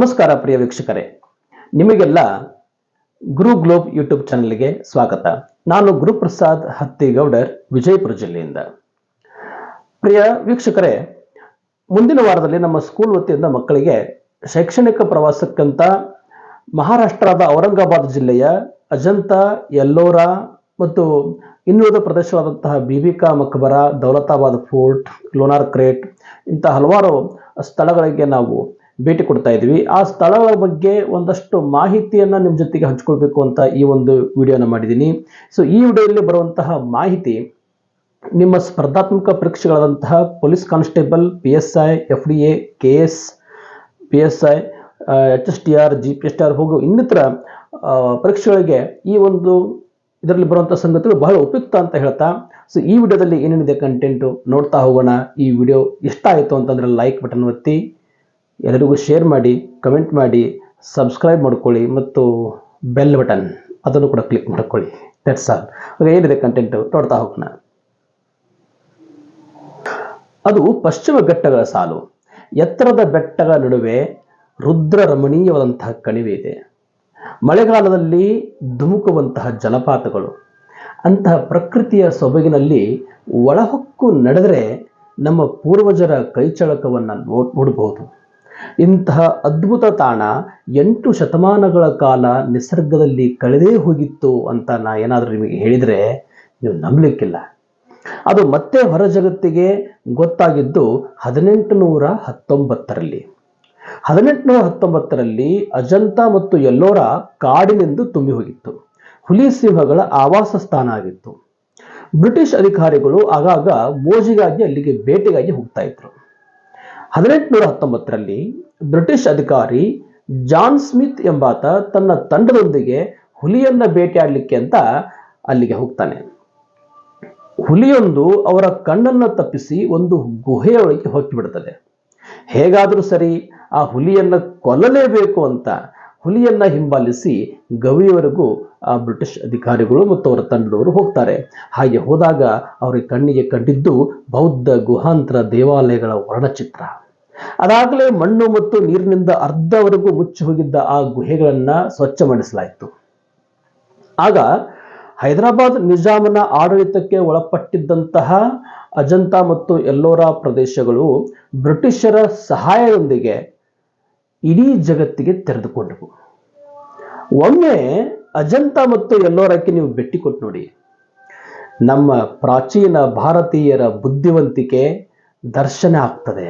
ನಮಸ್ಕಾರ ಪ್ರಿಯ ವೀಕ್ಷಕರೇ. ನಿಮಗೆಲ್ಲ ಗುರು ಗ್ಲೋಬ್ ಯೂಟ್ಯೂಬ್ ಚಾನಲ್ಗೆ ಸ್ವಾಗತ. ನಾನು ಗುರುಪ್ರಸಾದ್ ಹತ್ತಿಗೌಡರ್, ವಿಜಯಪುರ ಜಿಲ್ಲೆಯಿಂದ. ಪ್ರಿಯ ವೀಕ್ಷಕರೇ, ಮುಂದಿನ ವಾರದಲ್ಲಿ ನಮ್ಮ ಸ್ಕೂಲ್ ವತಿಯಿಂದ ಮಕ್ಕಳಿಗೆ ಶೈಕ್ಷಣಿಕ ಪ್ರವಾಸಕ್ಕಂತ ಮಹಾರಾಷ್ಟ್ರದ ಔರಂಗಾಬಾದ್ ಜಿಲ್ಲೆಯ ಅಜಂತ ಎಲ್ಲೋರಾ ಮತ್ತು ಇನ್ನುಳಿದ ಪ್ರದೇಶವಾದಂತಹ ಬಿಬಿಕಾ, ಮಕ್ಬರ, ದೌಲತಾಬಾದ್ ಫೋರ್ಟ್ ಲೋನಾರ್ ಕ್ರೇಟ್ ಇಂತಹ ಹಲವಾರು ಸ್ಥಳಗಳಿಗೆ ನಾವು ಭೇಟಿ ಕೊಡ್ತಾ ಇದ್ವಿ ಆ ಸ್ಥಳಗಳ ಬಗ್ಗೆ ಒಂದಷ್ಟು ಮಾಹಿತಿಯನ್ನು ನಿಮ್ಮ ಜೊತೆಗೆ ಹಂಚ್ಕೊಳ್ಬೇಕು ಅಂತ ಈ ಒಂದು ವಿಡಿಯೋನ ಮಾಡಿದ್ದೀನಿ. ಸೊ ಈ ವಿಡಿಯೋದಲ್ಲಿ ಬರುವಂತಹ ಮಾಹಿತಿ, ನಿಮ್ಮ ಸ್ಪರ್ಧಾತ್ಮಕ ಪರೀಕ್ಷೆಗಳಾದಂತಹ police constable P S I F D A K S P S I H S T R G P S T R ಹೋಗೋ ಇನ್ನಿತರ ಪರೀಕ್ಷೆಗಳಿಗೆ ಈ ಒಂದು ಇದರಲ್ಲಿ ಬರುವಂಥ ಸಂಗತಿಗಳು ಬಹಳ ಉಪಯುಕ್ತ ಅಂತ ಹೇಳ್ತಾ ಸೊ ಈ ವಿಡಿಯೋದಲ್ಲಿ ಏನೇನಿದೆ ಕಂಟೆಂಟು ನೋಡ್ತಾ ಹೋಗೋಣ. ಈ ವಿಡಿಯೋ ಇಷ್ಟ ಆಯಿತು ಅಂತಂದ್ರೆ ಲೈಕ್ ಬಟನ್ ಒತ್ತಿ. ಎಲ್ಲರಿಗೂ ಶೇರ್ ಮಾಡಿ ಕಮೆಂಟ್ ಮಾಡಿ ಸಬ್ಸ್ಕ್ರೈಬ್ ಮಾಡ್ಕೊಳ್ಳಿ ಮತ್ತು ಬೆಲ್ ಬಟನ್ ಅದನ್ನು ಕೂಡ ಕ್ಲಿಕ್ ಮಾಡ್ಕೊಳ್ಳಿ. ದಟ್ಸ್ ಆಲ್ ಇವಾಗ ಏನಿದೆ ಕಂಟೆಂಟು ನೋಡ್ತಾ ಹೋಗೋಣ. ಅದು ಪಶ್ಚಿಮ ಘಟ್ಟಗಳ ಸಾಲು. ಎತ್ತರದ ಬೆಟ್ಟಗಳ ನಡುವೆ ರುದ್ರ ರಮಣೀಯವಾದಂತಹ ಕಣಿವೆ ಇದೆ. ಮಳೆಗಾಲದಲ್ಲಿ ಧುಮುಕುವಂತಹ ಜಲಪಾತಗಳು. ಅಂತಹ ಪ್ರಕೃತಿಯ ಸೊಬಗಿನಲ್ಲಿ ಒಳಹೊಕ್ಕು ನಡೆದರೆ ನಮ್ಮ ಪೂರ್ವಜರ ಕೈಚಳಕವನ್ನು ನೋಡ್ ನೋಡಬಹುದು ಇಂತಹ ಅದ್ಭುತ ತಾಣ ಎಂಟು ಶತಮಾನಗಳ ಕಾಲ ನಿಸರ್ಗದಲ್ಲಿ ಕಳೆದೇ ಹೋಗಿತ್ತು ಅಂತ ನಾ ಏನಾದರೂ ನಿಮಗೆ ಹೇಳಿದರೆ ನೀವು ನಂಬಲಿಕ್ಕಿಲ್ಲ. ಅದು ಮತ್ತೆ ಹೊರ ಜಗತ್ತಿಗೆ ಗೊತ್ತಾಗಿದ್ದು ಹದಿನೆಂಟು ನೂರ ಹತ್ತೊಂಬತ್ತರಲ್ಲಿ. ಹದಿನೆಂಟುನೂರ ಹತ್ತೊಂಬತ್ತರಲ್ಲಿ ಅಜಂತ ಮತ್ತು ಎಲ್ಲೋರ ಕಾಡಿನೆಂದು ತುಂಬಿ ಹೋಗಿತ್ತು. ಹುಲಿ ಸಿಂಹಗಳ ಆವಾಸ ಸ್ಥಾನ ಆಗಿತ್ತು. ಬ್ರಿಟಿಷ್ ಅಧಿಕಾರಿಗಳು ಆಗಾಗ ಮೋಜಿಗಾಗಿ ಅಲ್ಲಿಗೆ ಭೇಟಿಗಾಗಿ ಹೋಗ್ತಾ ಇದ್ರು. ಹದಿನೆಂಟುನೂರ ಹತ್ತೊಂಬತ್ತರಲ್ಲಿ ಬ್ರಿಟಿಷ್ ಅಧಿಕಾರಿ ಜಾನ್ ಸ್ಮಿತ್ ಎಂಬಾತ ತನ್ನ ತಂಡದೊಂದಿಗೆ ಹುಲಿಯನ್ನ ಬೇಟೆಯಾಡಲಿಕ್ಕೆ ಅಂತ ಅಲ್ಲಿಗೆ ಹೋಗ್ತಾನೆ. ಹುಲಿಯೊಂದು ಅವರ ಕಣ್ಣನ್ನು ತಪ್ಪಿಸಿ ಒಂದು ಗುಹೆಯೊಳಗೆ ಹೊಕ್ಕಿ ಬಿಡುತ್ತದೆ ಹೇಗಾದರೂ ಸರಿ ಆ ಹುಲಿಯನ್ನ ಕೊಲ್ಲಲೇಬೇಕು ಅಂತ ಹುಲಿಯನ್ನ ಹಿಂಬಾಲಿಸಿ ಗವಿಯವರೆಗೂ ಆ ಬ್ರಿಟಿಷ್ ಅಧಿಕಾರಿಗಳು ಮತ್ತು ಅವರ ತಂಡದವರು ಹೋಗ್ತಾರೆ. ಹಾಗೆ ಹೋದಾಗ ಅವರಿಗೆ ಕಣ್ಣಿಗೆ ಕಂಡಿದ್ದು ಬೌದ್ಧ ಗುಹಾಂತರ ದೇವಾಲಯಗಳ ವರ್ಣಚಿತ್ರ. ಅದಾಗಲೇ ಮಣ್ಣು ಮತ್ತು ನೀರಿನಿಂದ ಅರ್ಧವರೆಗೂ ಮುಚ್ಚಿ ಹೋಗಿದ್ದ ಆ ಗುಹೆಗಳನ್ನ ಸ್ವಚ್ಛ ಮಾಡಿಸಲಾಯಿತು ಆಗ ಹೈದರಾಬಾದ್ ನಿಜಾಮನ ಆಡಳಿತಕ್ಕೆ ಒಳಪಟ್ಟಿದ್ದಂತಹ ಅಜಂತಾ ಮತ್ತು ಎಲ್ಲೋರಾ ಪ್ರದೇಶಗಳು ಬ್ರಿಟಿಷರ ಸಹಾಯದೊಂದಿಗೆ ಇಡೀ ಜಗತ್ತಿಗೆ ತೆರೆದುಕೊಂಡವು. ಒಮ್ಮೆ ಅಜಂತ ಮತ್ತು ಎಲ್ಲೋರಕ್ಕೆ ನೀವು ಭೇಟಿ ಕೊಟ್ಟು ನೋಡಿ. ನಮ್ಮ ಪ್ರಾಚೀನ ಭಾರತೀಯರ ಬುದ್ಧಿವಂತಿಕೆ ದರ್ಶನ ಆಗ್ತದೆ.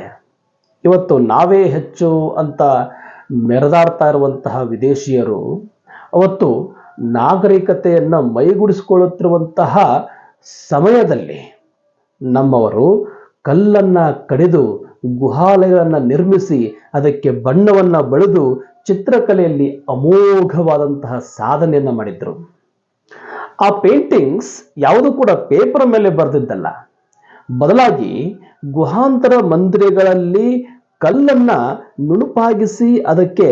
ಇವತ್ತು ನಾವೇ ಹೆಚ್ಚು ಅಂತ ಮೆರೆದಾಡ್ತಾ ಇರುವಂತಹ ವಿದೇಶಿಯರು, ಅವತ್ತು ನಾಗರಿಕತೆಯನ್ನು ಮೈಗೂಡಿಸಿಕೊಳ್ಳುತ್ತಿರುವಂತಹ ಸಮಯದಲ್ಲಿ ನಮ್ಮವರು ಕಲ್ಲನ್ನು ಕಡಿದು ಗುಹಾಲಯಗಳನ್ನು ನಿರ್ಮಿಸಿ ಅದಕ್ಕೆ ಬಣ್ಣವನ್ನ ಬಳಿದು ಚಿತ್ರಕಲೆಯಲ್ಲಿ ಅಮೋಘವಾದಂತಹ ಸಾಧನೆಯನ್ನ ಮಾಡಿದ್ರು. ಆ ಪೇಂಟಿಂಗ್ಸ್ ಯಾವುದು ಕೂಡ ಪೇಪರ್ ಮೇಲೆ ಬರೆದಿದ್ದಲ್ಲ. ಬದಲಾಗಿ ಗುಹಾಂತರ ಮಂದಿರಗಳಲ್ಲಿ ಕಲ್ಲನ್ನ ನುಣುಪಾಗಿಸಿ ಅದಕ್ಕೆ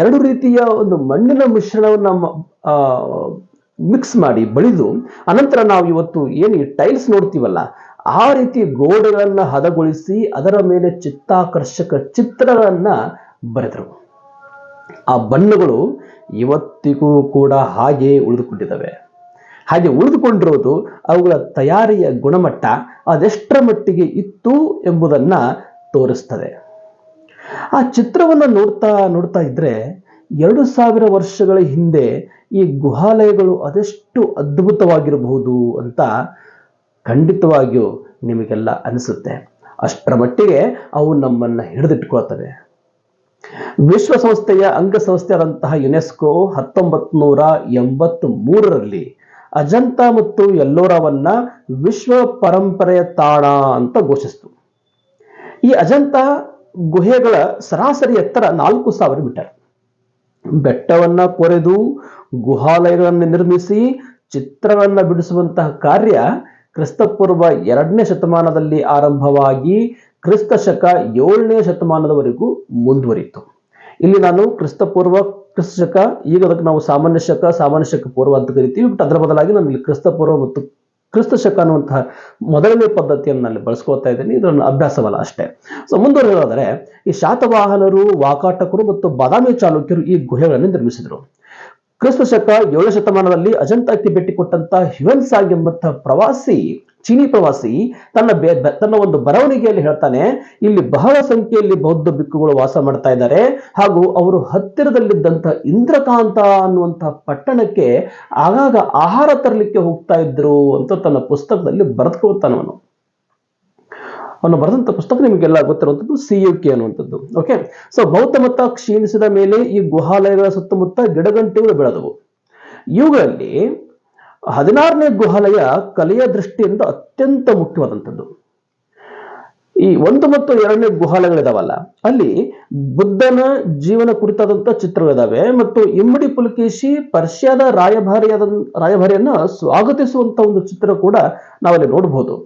ಎರಡು ರೀತಿಯ ಒಂದು ಮಣ್ಣಿನ ಮಿಶ್ರಣವನ್ನ ಮಿಕ್ಸ್ ಮಾಡಿ ಬಳಿದು, ಅನಂತರ ನಾವು ಇವತ್ತು ಏನು ಈ ಟೈಲ್ಸ್ ನೋಡ್ತೀವಲ್ಲ ಆ ರೀತಿ ಗೋಡೆಗಳನ್ನು ಹದಗೊಳಿಸಿ ಅದರ ಮೇಲೆ ಚಿತ್ತಾಕರ್ಷಕ ಚಿತ್ರಗಳನ್ನು ಬರೆದರು. ಆ ಬಣ್ಣಗಳು ಇವತ್ತಿಗೂ ಕೂಡ ಹಾಗೆ ಉಳಿದುಕೊಂಡಿದ್ದಾವೆ. ಹಾಗೆ ಉಳಿದುಕೊಂಡಿರೋದು ಅವುಗಳ ತಯಾರಿಯ ಗುಣಮಟ್ಟ, ಅದೆಷ್ಟರ ಮಟ್ಟಿಗೆ ಇತ್ತು ಎಂಬುದನ್ನ ತೋರಿಸ್ತದೆ. ಆ ಚಿತ್ರವನ್ನು ನೋಡ್ತಾ ನೋಡ್ತಾ ಇದ್ರೆ ಎರಡು ಸಾವಿರ ವರ್ಷಗಳ ಹಿಂದೆ ಈ ಗುಹಾಲಯಗಳು ಅದೆಷ್ಟು ಅದ್ಭುತವಾಗಿರಬಹುದು ಅಂತ ಖಂಡಿತವಾಗಿಯೂ ನಿಮಗೆಲ್ಲ ಅನಿಸುತ್ತೆ. ಅಷ್ಟರ ಮಟ್ಟಿಗೆ ಅವು ನಮ್ಮನ್ನ ಹಿಡಿದಿಟ್ಕೊಳ್ತವೆ ವಿಶ್ವಸಂಸ್ಥೆಯ ಅಂಗಸಂಸ್ಥೆಯಾದಂತಹ ಯುನೆಸ್ಕೋ ಹತ್ತೊಂಬತ್ ನೂರ ಎಂಬತ್ತ್ ಮೂರರಲ್ಲಿ ಅಜಂತ ಮತ್ತು ಎಲ್ಲೋರವನ್ನ ವಿಶ್ವ ಪರಂಪರೆಯ ತಾಣ ಅಂತ ಘೋಷಿಸಿತು. ಈ ಅಜಂತ ಗುಹೆಗಳ ಸರಾಸರಿ ಎತ್ತರ ನಾಲ್ಕು ಸಾವಿರ ಮೀಟರ್. ಬೆಟ್ಟವನ್ನ ಕೊರೆದು ಗುಹಾಲಯಗಳನ್ನು ನಿರ್ಮಿಸಿ ಚಿತ್ರಗಳನ್ನು ಬಿಡಿಸುವಂತಹ ಕಾರ್ಯ ಕ್ರಿಸ್ತಪೂರ್ವ ಎರಡನೇ ಶತಮಾನದಲ್ಲಿ ಆರಂಭವಾಗಿ ಕ್ರಿಸ್ತ ಶಕ ಏಳನೇ ಶತಮಾನದವರೆಗೂ ಮುಂದುವರಿತು ಇಲ್ಲಿ ನಾನು ಕ್ರಿಸ್ತಪೂರ್ವ ಕ್ರಿಸ್ತ ಶಕ ಈಗ ಅದಕ್ಕೆ ನಾವು ಸಾಮಾನ್ಯ ಶಕ ಸಾಮಾನ್ಯ ಶಕ ಪೂರ್ವ ಅಂತ ಕರಿತೀವಿ ಬಟ್ ಅದರ ಬದಲಾಗಿ ನಾನು ಇಲ್ಲಿ ಕ್ರಿಸ್ತಪೂರ್ವ ಮತ್ತು ಕ್ರಿಸ್ತ ಶಕ ಅನ್ನುವಂತಹ ಮೊದಲನೇ ಪದ್ಧತಿಯನ್ನು ನಾನು ಬಳಸ್ಕೊಳ್ತಾ ಇದ್ದೀನಿ. ಇದನ್ನು ಅಭ್ಯಾಸವಲ್ಲ ಅಷ್ಟೇ. ಸೊ ಮುಂದುವರೆಯೋದಾದರೆ ಈ ಶಾತವಾಹನರು, ವಾಕಾಟಕರು ಮತ್ತು ಬಾದಾಮಿ ಚಾಲುಕ್ಯರು ಈ ಗುಹೆಗಳನ್ನು ನಿರ್ಮಿಸಿದರು. ಕ್ರಿಸ್ತ ಶಕ ಏಳು ಶತಮಾನದಲ್ಲಿ ಅಜಂತಾಕ್ಕೆ ಭೇಟಿ ಕೊಟ್ಟಂತ ಹ್ಯುವೆನ್ ಸಾಂಗ್ ಎಂಬಂತಹ ಪ್ರವಾಸಿ, ಚೀನಿ ಪ್ರವಾಸಿ ತನ್ನ ತನ್ನ ಒಂದು ಬರವಣಿಗೆಯಲ್ಲಿ ಹೇಳ್ತಾನೆ, ಇಲ್ಲಿ ಬಹಳ ಸಂಖ್ಯೆಯಲ್ಲಿ ಬೌದ್ಧ ಬಿಕ್ಕುಗಳು ವಾಸ ಮಾಡ್ತಾ ಇದ್ದಾರೆ ಹಾಗೂ ಅವರು ಹತ್ತಿರದಲ್ಲಿದ್ದಂತಹ ಇಂದ್ರಕಾಂತ ಅನ್ನುವಂತಹ ಪಟ್ಟಣಕ್ಕೆ ಆಗಾಗ ಆಹಾರ ತರಲಿಕ್ಕೆ ಹೋಗ್ತಾ ಇದ್ರು ಅಂತ ತನ್ನ ಪುಸ್ತಕದಲ್ಲಿ ಬರೆದುಕೊಳ್ತಾನೆ ಅವನು ಅವನು ಬರೆದಂತ ಪುಸ್ತಕ ನಿಮಗೆಲ್ಲ ಗೊತ್ತಿರುವಂಥದ್ದು ಸಿ ಯು ಕೆ ಅನ್ನುವಂಥದ್ದು. ಓಕೆ ಸೊ ಬೌದ್ಧ ಮತ ಕ್ಷೀಣಿಸಿದ ಮೇಲೆ ಈ ಗುಹಾಲಯಗಳ ಸುತ್ತಮುತ್ತ ಗಿಡಗಂಟೆಗಳು ಬೆಳೆದವು. ಇವುಗಳಲ್ಲಿ ಹದಿನಾರನೇ ಗುಹಾಲಯ ಕಲೆಯ ದೃಷ್ಟಿಯಿಂದ ಅತ್ಯಂತ ಮುಖ್ಯವಾದಂಥದ್ದು. ಈ ಒಂದು ಮತ್ತು ಎರಡನೇ ಗುಹಾಲಯಗಳಿದಾವಲ್ಲ, ಅಲ್ಲಿ ಬುದ್ಧನ ಜೀವನ ಕುರಿತಾದಂತ ಚಿತ್ರಗಳಿದಾವೆ ಮತ್ತು ಇಮ್ಮಡಿ ಪುಲಕೇಶಿ ಪರ್ಷಿಯಾದ ರಾಯಭಾರಿಯಾದ ರಾಯಭಾರಿಯನ್ನ ಸ್ವಾಗತಿಸುವಂತ ಒಂದು ಚಿತ್ರ ಕೂಡ ನಾವಲ್ಲಿ ನೋಡಬಹುದು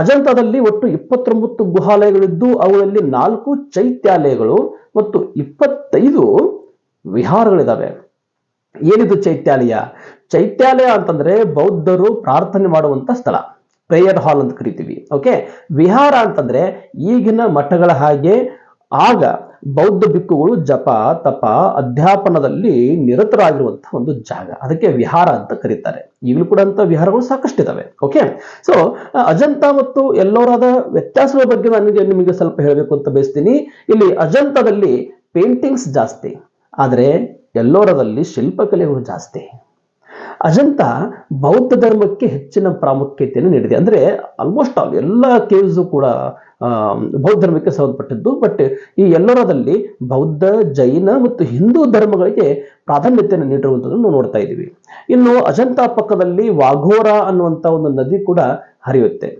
ಅಜಂತಾದಲ್ಲಿ ಒಟ್ಟು ಇಪ್ಪತ್ತೊಂಬತ್ತು ಗುಹಾಲಯಗಳಿದ್ದು, ಅವುಗಳಲ್ಲಿ ನಾಲ್ಕು ಚೈತ್ಯಾಲಯಗಳು ಮತ್ತು ಇಪ್ಪತ್ತೈದು ವಿಹಾರಗಳಿದಾವೆ. ಏನಿದು ಚೈತ್ಯಾಲಯ? ಚೈತ್ಯಾಲಯ ಅಂತಂದ್ರೆ ಬೌದ್ಧರು ಪ್ರಾರ್ಥನೆ ಮಾಡುವಂತ ಸ್ಥಳ. ಪ್ರೇಯರ್ ಹಾಲ್ ಅಂತ ಕರಿತೀವಿ. ಓಕೆ ವಿಹಾರ ಅಂತಂದ್ರೆ ಈಗಿನ ಮಠಗಳ ಹಾಗೆ ಆಗ ಬೌದ್ಧ ಬಿಕ್ಕುಗಳು ಜಪ, ತಪ, ಅಧ್ಯಾಪನದಲ್ಲಿ ನಿರತರಾಗಿರುವಂತಹ ಒಂದು ಜಾಗ. ಅದಕ್ಕೆ ವಿಹಾರ ಅಂತ ಕರೀತಾರೆ. ಈಗಲೂ ಕೂಡ ಅಂತ ವಿಹಾರಗಳು ಸಾಕಷ್ಟು ಇದಾವೆ ಓಕೆ ಸೊ ಅಜಂತ ಮತ್ತು ಎಲ್ಲೋರಾದ ವ್ಯತ್ಯಾಸದ ಬಗ್ಗೆ ನನಗೆ ನಿಮಗೆ ಸ್ವಲ್ಪ ಹೇಳಬೇಕು ಅಂತ ಬಯಸ್ತೀನಿ. ಇಲ್ಲಿ ಅಜಂತದಲ್ಲಿ ಪೇಂಟಿಂಗ್ಸ್ ಜಾಸ್ತಿ. ಆದರೆ ಎಲ್ಲೋರದಲ್ಲಿ ಶಿಲ್ಪಕಲೆಗಳು ಜಾಸ್ತಿ. ಅಜಂತ ಬೌದ್ಧ ಧರ್ಮಕ್ಕೆ ಹೆಚ್ಚಿನ ಪ್ರಾಮುಖ್ಯತೆಯನ್ನು ನೀಡಿದೆ. ಅಂದ್ರೆ ಆಲ್ಮೋಸ್ಟ್ ಆಲ್ ಎಲ್ಲ ಕೇವ್ಸು ಕೂಡ ಬೌದ್ಧ ಧರ್ಮಕ್ಕೆ ಸಂಬಂಧಪಟ್ಟಿದ್ದು. ಬಟ್ ಈ ಎಲ್ಲರದಲ್ಲಿ ಬೌದ್ಧ, ಜೈನ ಮತ್ತು ಹಿಂದೂ ಧರ್ಮಗಳಿಗೆ ಪ್ರಾಧಾನ್ಯತೆಯನ್ನು ನೀಡಿರುವಂಥದ್ದನ್ನು ನೋಡ್ತಾ ಇದ್ದೀವಿ. ಇನ್ನು ಅಜಂತ ಪಕ್ಕದಲ್ಲಿ ವಾಘೋರ ಅನ್ನುವಂಥ ಒಂದು ನದಿ ಕೂಡ ಹರಿಯುತ್ತೆ.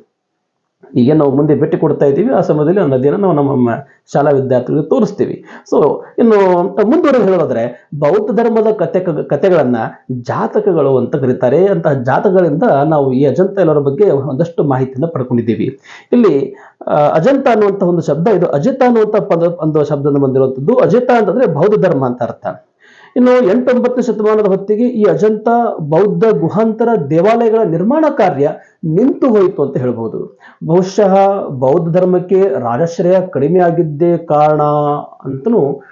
ಈಗ ನಾವು ಮುಂದೆ ಭೇಟಿ ಕೊಡ್ತಾ ಇದ್ದೀವಿ. ಆ ಸಮಯದಲ್ಲಿ ಆ ನದಿಯನ್ನು ನಾವು ನಮ್ಮ ಶಾಲಾ ವಿದ್ಯಾರ್ಥಿಗಳಿಗೆ ತೋರಿಸ್ತೀವಿ. ಸೊ ಇನ್ನು, ಮುಂದುವರೆದು ಹೇಳೋದಾದ್ರೆ, ಬೌದ್ಧ ಧರ್ಮದ ಕತೆ ಕಥೆಗಳನ್ನು ಜಾತಕಗಳು ಅಂತ ಕರೀತಾರೆ. ಅಂತಹ ಜಾತಕಗಳಿಂದ ನಾವು ಈ ಅಜಂತ ಎಲ್ಲರ ಬಗ್ಗೆ ಒಂದಷ್ಟು ಮಾಹಿತಿಯನ್ನು ಪಡ್ಕೊಂಡಿದ್ದೀವಿ. ಇಲ್ಲಿ ಅಜಂತ ಅನ್ನುವಂಥ ಒಂದು ಶಬ್ದ, ಇದು ಅಜಿತ ಅನ್ನುವಂಥ ಪದ, ಒಂದು ಶಬ್ದದಿಂದ ಬಂದಿರುವಂಥದ್ದು. ಅಜಿತ ಅಂತಂದ್ರೆ ಬೌದ್ಧ ಧರ್ಮ ಅಂತ ಅರ್ಥ. ಇನ್ನು ಎಂಟೊಂಬತ್ತು ಶತಮಾನದ ಹೊತ್ತಿಗೆ ಈ ಅಜಂತ ಬೌದ್ಧ ಗುಹಾಂತರ ದೇವಾಲಯಗಳ ನಿರ್ಮಾಣ ಕಾರ್ಯ ನಿಂತು ಹೋಯಿತು ಅಂತ ಹೇಳ್ಬೋದು. ಬಹುಶಃ ಬೌದ್ಧ ಧರ್ಮಕ್ಕೆ ರಾಜಶ್ರಯ ಕಡಿಮೆ ಆಗಿದ್ದೇ ಕಾರಣ ಅಂತನೂ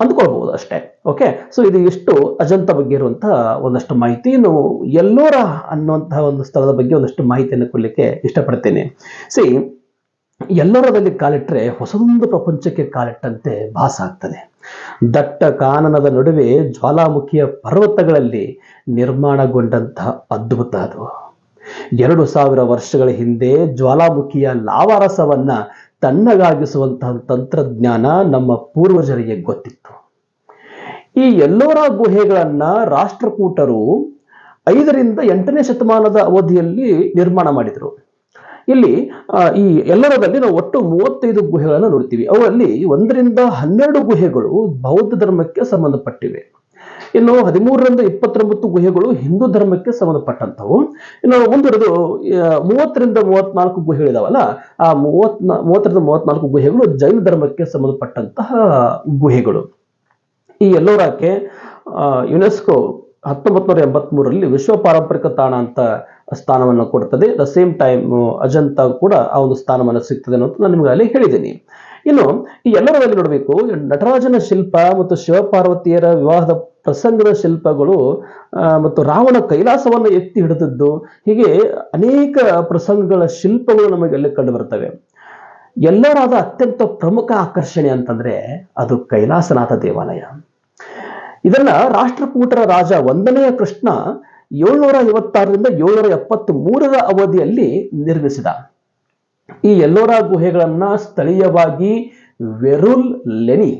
ಅಂದ್ಕೊಳ್ಬಹುದು ಅಷ್ಟೇ. ಓಕೆ ಸೊ ಇದು ಇಷ್ಟು ಅಜಂತ ಬಗ್ಗೆ ಇರುವಂತಹ ಒಂದಷ್ಟು ಮಾಹಿತಿ. ಇನ್ನು ಎಲ್ಲೋರ ಅನ್ನುವಂತಹ ಒಂದು ಸ್ಥಳದ ಬಗ್ಗೆ ಒಂದಷ್ಟು ಮಾಹಿತಿಯನ್ನು ಕೊಡಲಿಕ್ಕೆ ಇಷ್ಟಪಡ್ತೇನೆ. ಸಿ ಎಲ್ಲರದಲ್ಲಿ ಕಾಲಿಟ್ಟರೆ ಹೊಸದೊಂದು ಪ್ರಪಂಚಕ್ಕೆ ಕಾಲಿಟ್ಟಂತೆ ಭಾಸ ಆಗ್ತದೆ. ದಟ್ಟ ಕಾನನದ ನಡುವೆ ಜ್ವಾಲಾಮುಖಿಯ ಪರ್ವತಗಳಲ್ಲಿ ನಿರ್ಮಾಣಗೊಂಡಂತಹ ಅದ್ಭುತ ಅದು. ಎರಡು ಸಾವಿರ ವರ್ಷಗಳ ಹಿಂದೆ ಜ್ವಾಲಾಮುಖಿಯ ಲಾವಾರಸವನ್ನ ತಣ್ಣಗಾಗಿಸುವಂತಹ ತಂತ್ರಜ್ಞಾನ ನಮ್ಮ ಪೂರ್ವಜರಿಗೆ ಗೊತ್ತಿತ್ತು. ಈ ಎಲ್ಲೋರ ಗುಹೆಗಳನ್ನ ರಾಷ್ಟ್ರಕೂಟರು ಐದರಿಂದ ಎಂಟನೇ ಶತಮಾನದ ಅವಧಿಯಲ್ಲಿ ನಿರ್ಮಾಣ ಮಾಡಿದರು. ಇಲ್ಲಿ ಈ ಎಲ್ಲರದಲ್ಲಿ ನಾವು ಒಟ್ಟು ಮೂವತ್ತೈದು ಗುಹೆಗಳನ್ನು ನೋಡ್ತೀವಿ. ಅವರಲ್ಲಿ ಒಂದರಿಂದ ಹನ್ನೆರಡು ಗುಹೆಗಳು ಬೌದ್ಧ ಧರ್ಮಕ್ಕೆ ಸಂಬಂಧಪಟ್ಟಿವೆ. ಇನ್ನು ಹದಿಮೂರರಿಂದ ಇಪ್ಪತ್ತೊಂಬತ್ತು ಗುಹೆಗಳು ಹಿಂದೂ ಧರ್ಮಕ್ಕೆ ಸಂಬಂಧಪಟ್ಟಂತವು ಇನ್ನು ಮುಂದುವರೆದು ಮೂವತ್ತರಿಂದ ಮೂವತ್ನಾಲ್ಕು ಗುಹೆಗಳಿದಾವಲ್ಲ, ಆ ಮೂವತ್ ಮೂವತ್ತರಿಂದ ಮೂವತ್ನಾಲ್ಕು ಗುಹೆಗಳು ಜೈನ ಧರ್ಮಕ್ಕೆ ಸಂಬಂಧಪಟ್ಟಂತಹ ಗುಹೆಗಳು. ಈ ಎಲ್ಲೋರಾಕೆ ಯುನೆಸ್ಕೋ ಹತ್ತೊಂಬತ್ತು ವಿಶ್ವ ಪಾರಂಪರಿಕ ತಾಣ ಅಂತ ಸ್ಥಾನವನ್ನು ಕೊಡ್ತದೆ ದ ಸೇಮ್ ಟೈಮ್ ಅಜಂತ ಕೂಡ ಆ ಒಂದು ಸ್ಥಾನವನ್ನು ಸಿಗ್ತದೆ ಅನ್ನೋದು ನಾನು ನಿಮಗೆ ಅಲ್ಲಿ ಹೇಳಿದ್ದೀನಿ. ಇನ್ನು, ಈ ಎಲ್ಲರಲ್ಲಿ ನೋಡಬೇಕು. ನಟರಾಜನ ಶಿಲ್ಪ ಮತ್ತು ಶಿವಪಾರ್ವತಿಯರ ವಿವಾಹದ ಪ್ರಸಂಗದ ಶಿಲ್ಪಗಳು ಮತ್ತು ರಾವಣ ಕೈಲಾಸವನ್ನು ಎತ್ತಿ ಹಿಡಿದದ್ದು, ಹೀಗೆ ಅನೇಕ ಪ್ರಸಂಗಗಳ ಶಿಲ್ಪಗಳು ನಮಗೆ ಅಲ್ಲಿ ಕಂಡು ಬರ್ತವೆ ಎಲ್ಲರಾದ ಅತ್ಯಂತ ಪ್ರಮುಖ ಆಕರ್ಷಣೆ ಅಂತಂದ್ರೆ ಅದು ಕೈಲಾಸನಾಥ ದೇವಾಲಯ. ಇದನ್ನ ರಾಷ್ಟ್ರಕೂಟರ ರಾಜ ಒಂದನೆಯ ಕೃಷ್ಣ ಏಳ್ನೂರ ಐವತ್ತಾರರಿಂದ ಏಳ್ನೂರ ಎಪ್ಪತ್ತ್ ಮೂರರ ಅವಧಿಯಲ್ಲಿ ನಿರ್ಮಿಸಿದ. ಈ ಎಲ್ಲೋರ ಗುಹೆಗಳನ್ನ ಸ್ಥಳೀಯವಾಗಿ ವೆರುಲ್ ಲೆನಿ,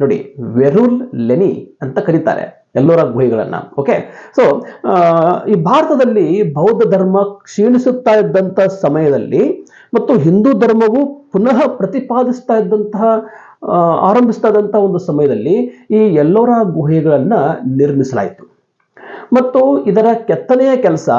ನೋಡಿ, ವೆರುಲ್ ಲೆನಿ ಅಂತ ಕರೀತಾರೆ ಎಲ್ಲೋರ ಗುಹೆಗಳನ್ನ ಓಕೆ ಸೊ ಈ ಭಾರತದಲ್ಲಿ ಬೌದ್ಧ ಧರ್ಮ ಕ್ಷೀಣಿಸುತ್ತಾ ಇದ್ದಂತ ಸಮಯದಲ್ಲಿ ಮತ್ತು ಹಿಂದೂ ಧರ್ಮವು ಪುನಃ ಪ್ರತಿಪಾದಿಸ್ತಾ ಇದ್ದಂತಹ ಆ, ಆರಂಭಿಸ್ತಾ ಒಂದು ಸಮಯದಲ್ಲಿ ಈ ಎಲ್ಲೋರ ಗುಹೆಗಳನ್ನ ನಿರ್ಮಿಸಲಾಯಿತು. ಮತ್ತು ಇದರ ಕೆತ್ತನೆಯ ಕೆಲಸ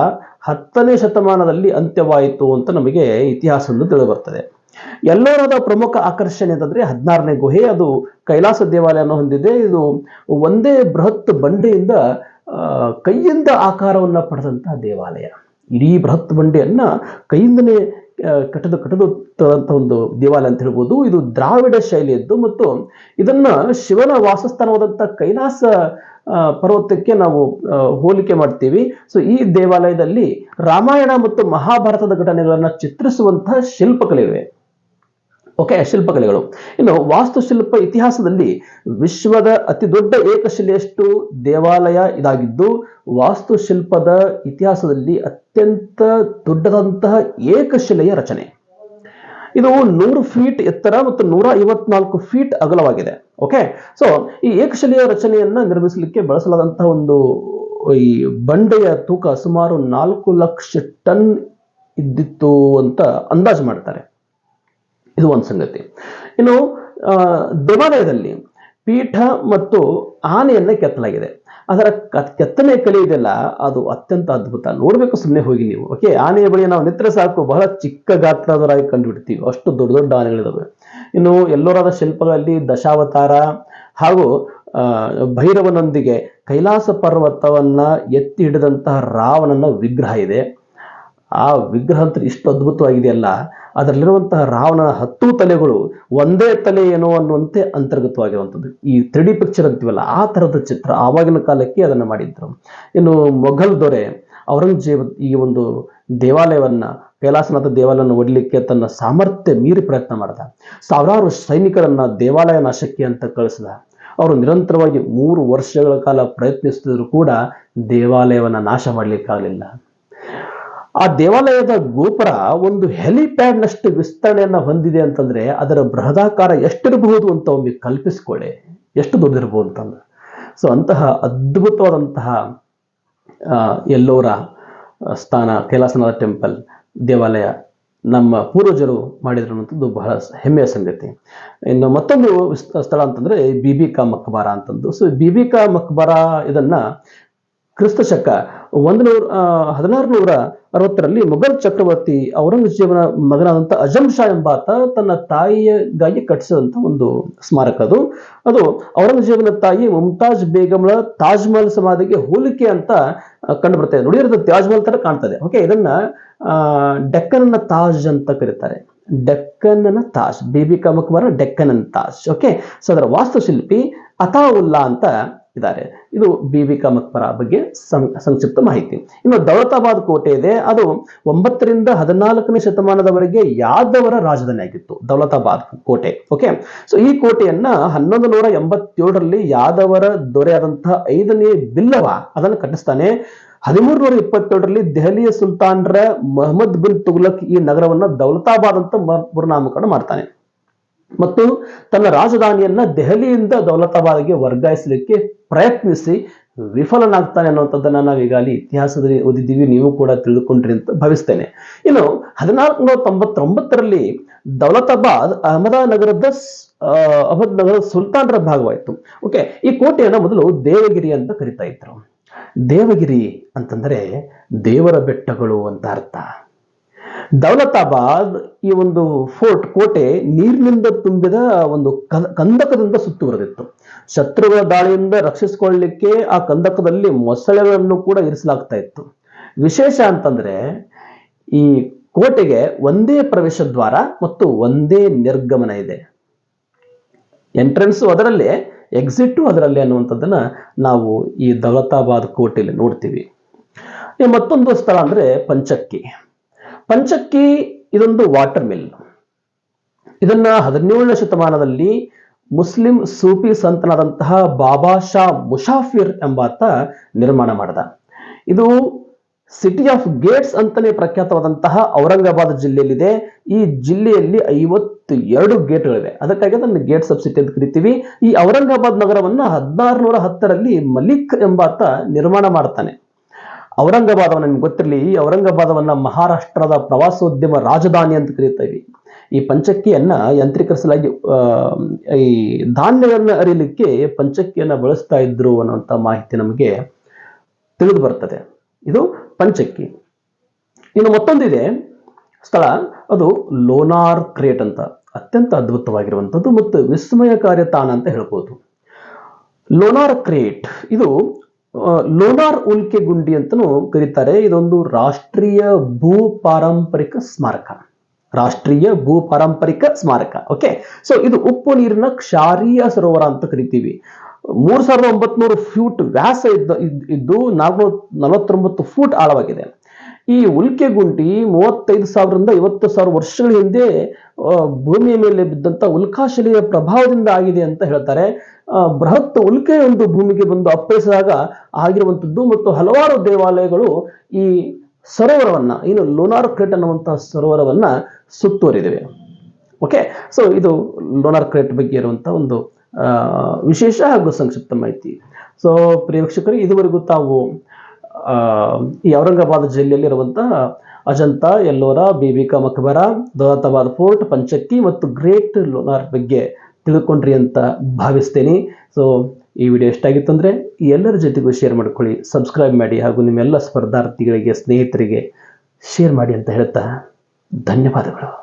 ಹತ್ತನೇ ಶತಮಾನದಲ್ಲಿ ಅಂತ್ಯವಾಯಿತು ಅಂತ ನಮಗೆ ಇತಿಹಾಸದಿಂದ ತಿಳಿದು ಬರ್ತದೆ ಎಲ್ಲೋರದ ಪ್ರಮುಖ ಆಕರ್ಷಣೆ ಅಂತಂದರೆ ಹದಿನಾರನೇ ಗುಹೆ ಅದು ಕೈಲಾಸ ದೇವಾಲಯವನ್ನು ಹೊಂದಿದೆ. ಇದು ಒಂದೇ ಬೃಹತ್ ಬಂಡೆಯಿಂದ ಕೈಯಿಂದ ಆಕಾರವನ್ನು ಪಡೆದಂತಹ ದೇವಾಲಯ. ಇಡೀ ಬೃಹತ್ ಬಂಡೆಯನ್ನ ಕೈಯಿಂದನೇ ಕಟ್ಟದು ಕಟ್ಟದು ತರಂತ ಒಂದು ದೇವಾಲಯ ಅಂತ ಹೇಳ್ಬೋದು. ಇದು ದ್ರಾವಿಡ ಶೈಲಿಯದ್ದು ಮತ್ತು ಇದನ್ನ ಶಿವನ ವಾಸಸ್ಥಾನವಾದಂಥ ಕೈಲಾಸ ಪರ್ವತಕ್ಕೆ ನಾವು ಹೋಲಿಕೆ ಮಾಡ್ತೀವಿ. ಸೊ ಈ ದೇವಾಲಯದಲ್ಲಿ ರಾಮಾಯಣ ಮತ್ತು ಮಹಾಭಾರತದ ಘಟನೆಗಳನ್ನ ಚಿತ್ರಿಸುವಂತಹ ಶಿಲ್ಪಕಲೆಗಳಿವೆ ಓಕೆ, ಶಿಲ್ಪಕಲೆಗಳು. ಇನ್ನು ವಾಸ್ತುಶಿಲ್ಪ ಇತಿಹಾಸದಲ್ಲಿ ವಿಶ್ವದ ಅತಿ ದೊಡ್ಡ ಏಕಶಿಲೆಯಷ್ಟು ದೇವಾಲಯ ಇದಾಗಿದ್ದು, ವಾಸ್ತುಶಿಲ್ಪದ ಇತಿಹಾಸದಲ್ಲಿ ಅತ್ಯಂತ ದೊಡ್ಡದಂತಹ ಏಕಶಿಲೆಯ ರಚನೆ. ಇದು ನೂರು ಫೀಟ್ ಎತ್ತರ ಮತ್ತು ನೂರ ಐವತ್ನಾಲ್ಕು ಫೀಟ್ ಅಗಲವಾಗಿದೆ. ಓಕೆ, ಸೊ ಈ ಏಕಶಿಲೆಯ ರಚನೆಯನ್ನ ನಿರ್ಮಿಸಲಿಕ್ಕೆ ಬಳಸಲಾದಂತಹ ಒಂದು, ಈ ಬಂಡೆಯ ತೂಕ ಸುಮಾರು ನಾಲ್ಕು ಲಕ್ಷ ಟನ್ ಇದ್ದಿತ್ತು ಅಂತ ಅಂದಾಜು ಮಾಡ್ತಾರೆ. ಇದು ಒಂದು ಸಂಗತಿ. ಇನ್ನು ದೇವಾಲಯದಲ್ಲಿ ಪೀಠ ಮತ್ತು ಆನೆಯನ್ನು ಕೆತ್ತಲಾಗಿದೆ. ಅದರ ಕೆತ್ತನೆ ಕಲೆ ಇದೆಯಲ್ಲ ಅದು ಅತ್ಯಂತ ಅದ್ಭುತ. ನೋಡಬೇಕು ಸುಮ್ಮನೆ ಹೋಗಿ ನೀವು. ಓಕೆ, ಆನೆಯ ಬಳಿ ನಾವು ನಿತ್ರೆ ಸಾಕು. ಬಹಳ ಚಿಕ್ಕ ಗಾತ್ರದವರಾಗಿ ಕಂಡುಬಿಡ್ತೀವಿ. ಅಷ್ಟು ದೊಡ್ಡ ದೊಡ್ಡ ಆನೆಗಳಿದಾವೆ. ಇನ್ನು, ಎಲ್ಲೋರಾದ ಶಿಲ್ಪಗಳಲ್ಲಿ ದಶಾವತಾರ ಹಾಗೂ ಭೈರವನೊಂದಿಗೆ ಕೈಲಾಸ ಪರ್ವತವನ್ನ ಎತ್ತಿ ಹಿಡಿದಂತಹ ರಾವಣನ ವಿಗ್ರಹ ಇದೆ. ಆ ವಿಗ್ರಹ ಅಂತ ಇಷ್ಟು ಅದ್ಭುತವಾಗಿದೆಯಲ್ಲ. ಅದರಲ್ಲಿರುವಂತಹ ರಾವಣನ ಹತ್ತು ತಲೆಗಳು ಒಂದೇ ತಲೆ ಏನೋ ಅನ್ನುವಂತೆ ಅಂತರ್ಗತವಾಗಿರುವಂಥದ್ದು. ಈ ತ್ರೀ ಡಿ ಪಿಕ್ಚರ್ ಅಂತೀವಲ್ಲ, ಆ ಥರದ ಚಿತ್ರ ಆವಾಗಿನ ಕಾಲಕ್ಕೆ ಅದನ್ನು ಮಾಡಿದ್ರು. ಇನ್ನು ಮೊಘಲ್ ದೊರೆ ಔರಂಗಜೇಬ್ ಈ ಒಂದು ದೇವಾಲಯವನ್ನ, ಕೈಲಾಸನಾಥ ದೇವಾಲಯವನ್ನು ಒಡಲಿಕ್ಕೆ ತನ್ನ ಸಾಮರ್ಥ್ಯ ಮೀರಿ ಪ್ರಯತ್ನ ಮಾಡಿದ. ಸಾವಿರಾರು ಸೈನಿಕರನ್ನ ದೇವಾಲಯ ನಾಶಕ್ಕೆ ಅಂತ ಕಳಿಸಿದ. ಅವರು ನಿರಂತರವಾಗಿ ಮೂರು ವರ್ಷಗಳ ಕಾಲ ಪ್ರಯತ್ನಿಸಿದ್ರು ಕೂಡ ದೇವಾಲಯವನ್ನ ನಾಶ ಮಾಡಲಿಕ್ಕಾಗಲಿಲ್ಲ. ಆ ದೇವಾಲಯದ ಗೋಪುರ ಒಂದು ಹೆಲಿಪ್ಯಾಡ್ನಷ್ಟು ವಿಸ್ತರಣೆಯನ್ನ ಹೊಂದಿದೆ ಅಂತಂದ್ರೆ ಅದರ ಬೃಹದಾಕಾರ ಎಷ್ಟಿರಬಹುದು ಅಂತ ಒಮ್ಮೆ ಕಲ್ಪಿಸ್ಕೊಳ್ಳಿ. ಎಷ್ಟು ದೊಡ್ಡದಿರಬಹುದು ಅಂತಂದ್ರೆ. ಸೊ ಅಂತಹ ಅದ್ಭುತವಾದಂತಹ ಎಲ್ಲೋರ ಸ್ಥಾನ, ಕೈಲಾಸನಾಥ ಟೆಂಪಲ್, ದೇವಾಲಯ ನಮ್ಮ ಪೂರ್ವಜರು ಮಾಡಿದ್ರು ಅನ್ನೋಂಥದ್ದು ಬಹಳ ಹೆಮ್ಮೆಯ ಸಂಗತಿ. ಇನ್ನು ಮತ್ತೊಂದು ಸ್ಥಳ ಅಂತಂದ್ರೆ ಬಿಬಿಕಾ ಮಕ್ಬಾರ ಅಂತಂದು. ಸೊ ಬಿಬಿಕಾ ಮಕ್ಬಾರ ಇದನ್ನ ಕ್ರಿಸ್ತ ಶಕ ಒಂದು ನೂರ ಹದಿನಾರು ನೂರ ಅರವತ್ತರಲ್ಲಿ ಮೊಘಲ್ ಚಕ್ರವರ್ತಿ ಔರಂಗಜೇಬನ ಮಗನಾದಂಥ ಅಜಂ ಶಾ ಎಂಬಾತ ತನ್ನ ತಾಯಿಗಾಗಿ ಕಟ್ಟಿಸಿದಂಥ ಒಂದು ಸ್ಮಾರಕ ಅದು. ಅದು ಔರಂಗಜೇಬನ ತಾಯಿ ಮುಮ್ತಾಜ್ ಬೇಗಂಳ ತಾಜ್ಮಹಲ್ ಸಮಾಧಿಗೆ ಹೋಲಿಕೆ ಅಂತ ಕಂಡು ಬರ್ತದೆ ನೋಡಿದ್ರೆ ತಾಜ್ ಮಹಲ್ ತರ ಕಾಣ್ತದೆ. ಓಕೆ, ಇದನ್ನ ಡೆಕ್ಕನ್ನ ತಾಜ್ ಅಂತ ಕರೀತಾರೆ. ಡೆಕ್ಕನ್ನ ತಾಜ್, ಬೇಬಿ ಮಕ್ಬಾರ ಡೆಕ್ಕನ್ ತಾಜ್. ಓಕೆ, ಸೊ ಅದರ ವಾಸ್ತುಶಿಲ್ಪಿ ಅತಾವುಲ್ಲಾ ಅಂತ ಇದ್ದಾರೆ. ಇದು ಬಿಬಿಕಾ ಕಾಮತ್ಪರ ಬಗ್ಗೆ ಸಂಕ್ಷಿಪ್ತ ಮಾಹಿತಿ. ಇನ್ನು ದೌಲತಾಬಾದ್ ಕೋಟೆ ಇದೆ. ಅದು ಒಂಬತ್ತರಿಂದ ಹದಿನಾಲ್ಕನೇ ಶತಮಾನದವರೆಗೆ ಯಾದವರ ರಾಜಧಾನಿ ಆಗಿತ್ತು ದೌಲತಾಬಾದ್ ಕೋಟೆ. ಓಕೆ ಸೊ ಈ ಕೋಟೆಯನ್ನ ಹನ್ನೊಂದು ನೂರ ಎಂಬತ್ತೇಳರಲ್ಲಿ ಯಾದವರ ದೊರೆಯಾದಂತಹ ಐದನೇ ಬಿಲ್ಲವ ಅದನ್ನು ಕಟ್ಟಿಸ್ತಾನೆ. ಹದಿಮೂರು ನೂರ ಇಪ್ಪತ್ತೇಳರಲ್ಲಿ ದೆಹಲಿಯ ಸುಲ್ತಾನ್ರ ಮೊಹಮ್ಮದ್ ಬಿನ್ ತುಗ್ಲಕ್ ಈ ನಗರವನ್ನ ದೌಲತಾಬಾದ್ ಅಂತ ಮರುನಾಮಕರಣ ಮಾಡ್ತಾನೆ. ಮತ್ತು ತನ್ನ ರಾಜಧಾನಿಯನ್ನ ದೆಹಲಿಯಿಂದ ದೌಲತಾಬಾದ್ಗೆ ವರ್ಗಾಯಿಸಲಿಕ್ಕೆ ಪ್ರಯತ್ನಿಸಿ ವಿಫಲನಾಗ್ತಾನೆ ಅನ್ನುವಂಥದ್ದನ್ನ ನಾವು ಅಲ್ಲಿ ಇತಿಹಾಸದಲ್ಲಿ ಓದಿದ್ದೀವಿ, ನೀವು ಕೂಡ ತಿಳಿದುಕೊಂಡ್ರಿ ಅಂತ ಭಾವಿಸ್ತೇನೆ. ಇನ್ನು ಹದಿನಾಲ್ಕುನೂರ ತೊಂಬತ್ತೊಂಬತ್ತರಲ್ಲಿ ದೌಲತಾಬಾದ್ ಅಹಮದಾನಗರದ ಅಹಮದ್ನಗರದ ಸುಲ್ತಾನರ ಭಾಗವಾಯಿತು. ಓಕೆ, ಈ ಕೋಟೆಯನ್ನ ಮೊದಲು ದೇವಗಿರಿ ಅಂತ ಕರಿತಾ ಇದ್ರು. ದೇವಗಿರಿ ಅಂತಂದ್ರೆ ದೇವರ ಬೆಟ್ಟಗಳು ಅಂತ ಅರ್ಥ. ದೌಲತಾಬಾದ್ ಈ ಒಂದು ಫೋರ್ಟ್ ಕೋಟೆ ನೀರಿನಿಂದ ತುಂಬಿದ ಒಂದು ಕಂದಕದಿಂದ ಸುತ್ತುವರೆದಿತ್ತು ಶತ್ರುಗಳ ದಾಳಿಯಿಂದ ರಕ್ಷಿಸಿಕೊಳ್ಳಲಿಕ್ಕೆ ಆ ಕಂದಕದಲ್ಲಿ ಮೊಸಳೆಗಳನ್ನು ಕೂಡ ಇರಿಸಲಾಗ್ತಾ ಇತ್ತು. ವಿಶೇಷ ಅಂತಂದ್ರೆ ಈ ಕೋಟೆಗೆ ಒಂದೇ ಪ್ರವೇಶ ದ್ವಾರ ಮತ್ತು ಒಂದೇ ನಿರ್ಗಮನ ಇದೆ. ಎಂಟ್ರೆನ್ಸ್ ಅದರಲ್ಲೇ ಎಕ್ಸಿಟ್ ಅದರಲ್ಲಿ ಅನ್ನುವಂಥದ್ದನ್ನ ನಾವು ಈ ದೌಲತಾಬಾದ್ ಕೋಟೆಯಲ್ಲಿ ನೋಡ್ತೀವಿ. ಮತ್ತೊಂದು ಸ್ಥಳ ಅಂದ್ರೆ ಪಂಚಕ್ಕಿ. ಪಂಚಕ್ಕಿ ಇದೊಂದು ವಾಟರ್ ಮಿಲ್ ಇದನ್ನ ಹದಿನೇಳನೇ ಶತಮಾನದಲ್ಲಿ ಮುಸ್ಲಿಂ ಸೂಫಿ ಸಂತನಾದಂತಹ ಬಾಬಾ ಶಾ ಮುಷಾಫಿರ್ ಎಂಬಾತ ನಿರ್ಮಾಣ ಮಾಡಿದ. ಇದು ಸಿಟಿ ಆಫ್ ಗೇಟ್ಸ್ ಅಂತಾನೆ ಪ್ರಖ್ಯಾತವಾದಂತಹ ಔರಂಗಾಬಾದ್ ಜಿಲ್ಲೆಯಲ್ಲಿದೆ. ಈ ಜಿಲ್ಲೆಯಲ್ಲಿ ಐವತ್ತು ಎರಡು ಗೇಟ್ಗಳಿವೆ. ಅದಕ್ಕಾಗಿ ಅದನ್ನು ಗೇಟ್ಸ್ ಆಫ್ ಸಿಟಿ ಅಂತ ಕರಿತೀವಿ. ಈ ಔರಂಗಾಬಾದ್ ನಗರವನ್ನ ಹದಿನಾರುನೂರ ಹತ್ತರಲ್ಲಿ ಮಲಿಕ್ ಎಂಬಾತ ನಿರ್ಮಾಣ ಮಾಡ್ತಾನೆ. ಔರಂಗಾಬಾದ್ ನಿಮ್ಗೆ ಗೊತ್ತಿರಲಿ, ಈ ಔರಂಗಾಬಾದವನ್ನ ಮಹಾರಾಷ್ಟ್ರದ ಪ್ರವಾಸೋದ್ಯಮ ರಾಜಧಾನಿ ಅಂತ ಕರೀತೀವಿ ಈ ಪಂಚಕ್ಕಿಯನ್ನ ಯಾಂತ್ರೀಕರಿಸಲಾಗಿ ಈ ಧಾನ್ಯವನ್ನ ಅರಿಲಿಕ್ಕೆ ಪಂಚಕ್ಕಿಯನ್ನ ಬಳಸ್ತಾ ಇದ್ರು ಅನ್ನುವಂಥ ಮಾಹಿತಿ ನಮಗೆ ತಿಳಿದು ಬರ್ತದೆ. ಇದು ಪಂಚಕ್ಕಿ ಇನ್ನು ಮತ್ತೊಂದಿದೆ, ಸ್ಥಳ, ಅದು ಲೋನಾರ್ ಕ್ರೇಟ್ ಅಂತ. ಅತ್ಯಂತ ಅದ್ಭುತವಾಗಿರುವಂಥದ್ದು ಮತ್ತು ವಿಸ್ಮಯಕಾರಿ ತಾಣ ಅಂತ ಹೇಳ್ಬೋದು. ಲೋನಾರ್ ಕ್ರೇಟ್, ಇದು ಲೋನಾರ್ ಉಲ್ಕೆ ಗುಂಡಿ ಅಂತಲೂ ಕರೀತಾರೆ. ಇದೊಂದು ರಾಷ್ಟ್ರೀಯ ಭೂ ಪಾರಂಪರಿಕ ಸ್ಮಾರಕ. ರಾಷ್ಟ್ರೀಯ ಭೂ ಪಾರಂಪರಿಕ ಸ್ಮಾರಕ. ಓಕೆ ಸೊ ಇದು ಉಪ್ಪು ನೀರಿನ ಕ್ಷಾರೀಯ ಸರೋವರ ಅಂತ ಕರಿತೀವಿ. ಮೂರ್ ಸಾವಿರದ ಒಂಬತ್ನೂರು ಫೂಟ್ ವ್ಯಾಸ ಇದ್ದ ಇದ್- ಇದ್ದು ನಾಲ್ಕುನೂರ ನಲವತ್ತೊಂಬತ್ತು ಫೂಟ್ ಆಳವಾಗಿದೆ. ಈ ಉಲ್ಕೆ ಗುಂಡಿ ಮೂವತ್ತೈದು ಸಾವಿರದಿಂದ ಐವತ್ತು ಸಾವಿರ ವರ್ಷಗಳ ಹಿಂದೆ ಭೂಮಿಯ ಮೇಲೆ ಬಿದ್ದಂತ ಉಲ್ಕಾಶಿಲೆಯ ಪ್ರಭಾವದಿಂದ ಆಗಿದೆ ಅಂತ ಹೇಳ್ತಾರೆ. ಬೃಹತ್ ಉಲ್ಕೆ ಒಂದು ಭೂಮಿಗೆ ಬಂದು ಅಪ್ಪಳಿಸಿದಾಗ ಆಗಿರುವಂಥದ್ದು ಮತ್ತು ಹಲವಾರು ದೇವಾಲಯಗಳು ಈ ಸರೋವರವನ್ನ, ಏನು ಲೋನಾರ್ ಕ್ರೇಟ್ ಅನ್ನುವಂತಹ ಸರೋವರವನ್ನ ಸುತ್ತುವರಿದಿವೆ. ಓಕೆ ಸೊ ಇದು ಲೋನಾರ್ ಕ್ರೇಟ್ ಬಗ್ಗೆ ಇರುವಂಥ ಒಂದು ವಿಶೇಷ ಹಾಗೂ ಸಂಕ್ಷಿಪ್ತ ಮಾಹಿತಿ. ಸೊ ಪ್ರಿಯ ಇದುವರೆಗೂ ತಾವು ಈ ಔರಂಗಾಬಾದ್ ಜಿಲ್ಲೆಯಲ್ಲಿರುವಂತಹ ಅಜಂತಾ, ಎಲ್ಲೋರ ಬೇಬಿಕಾ ಮಕ್ಬರ, ದೌಲತಾಬಾದ್ ಫೋರ್ಟ್, ಪಂಚಕ್ಕಿ ಮತ್ತು ಗ್ರೇಟ್ ಲೋನಾರ್ ಬಗ್ಗೆ ತಿಳ್ಕೊಂಡ್ರಿ ಅಂತ ಭಾವಿಸ್ತೇನೆ. ಸೊ ಈ ವಿಡಿಯೋ ಎಷ್ಟಾಗಿತ್ತು ಅಂದರೆ ಎಲ್ಲರ ಜೊತೆಗೂ ಶೇರ್ ಮಾಡ್ಕೊಳ್ಳಿ ಸಬ್ಸ್ಕ್ರೈಬ್ ಮಾಡಿ ಹಾಗೂ ನಿಮ್ಮೆಲ್ಲ ಸ್ಪರ್ಧಾರ್ಥಿಗಳಿಗೆ, ಸ್ನೇಹಿತರಿಗೆ ಶೇರ್ ಮಾಡಿ ಅಂತ ಹೇಳ್ತಾ ಧನ್ಯವಾದಗಳು.